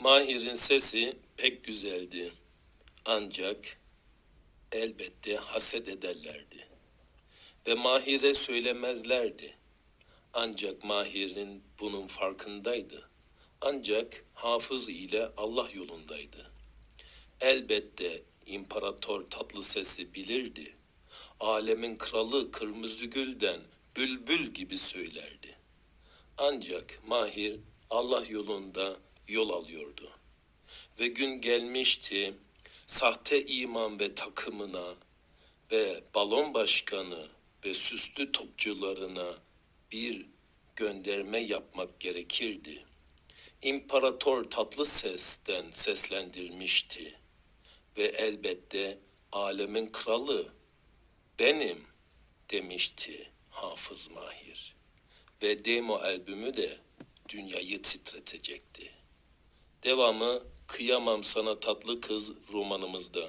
Mahir'in sesi pek güzeldi. Ancak elbette haset ederlerdi. Ve Mahir'e söylemezlerdi. Ancak Mahir'in bunun farkındaydı. Ancak hafız ile Allah yolundaydı. Elbette imparator tatlı sesi bilirdi. Alemin kralı kırmızı gülden bülbül gibi söylerdi. Ancak Mahir Allah yolunda yol alıyordu. Ve gün gelmişti sahte iman ve takımına ve balon başkanı ve süslü topçularına bir gönderme yapmak gerekirdi. İmparator tatlı sesten seslendirmişti ve elbette alemin kralı benim demişti Hafız Mahir ve demo albümü de dünyayı titretecekti. Devamı Kıyamam Sana Tatlı Kız romanımızda.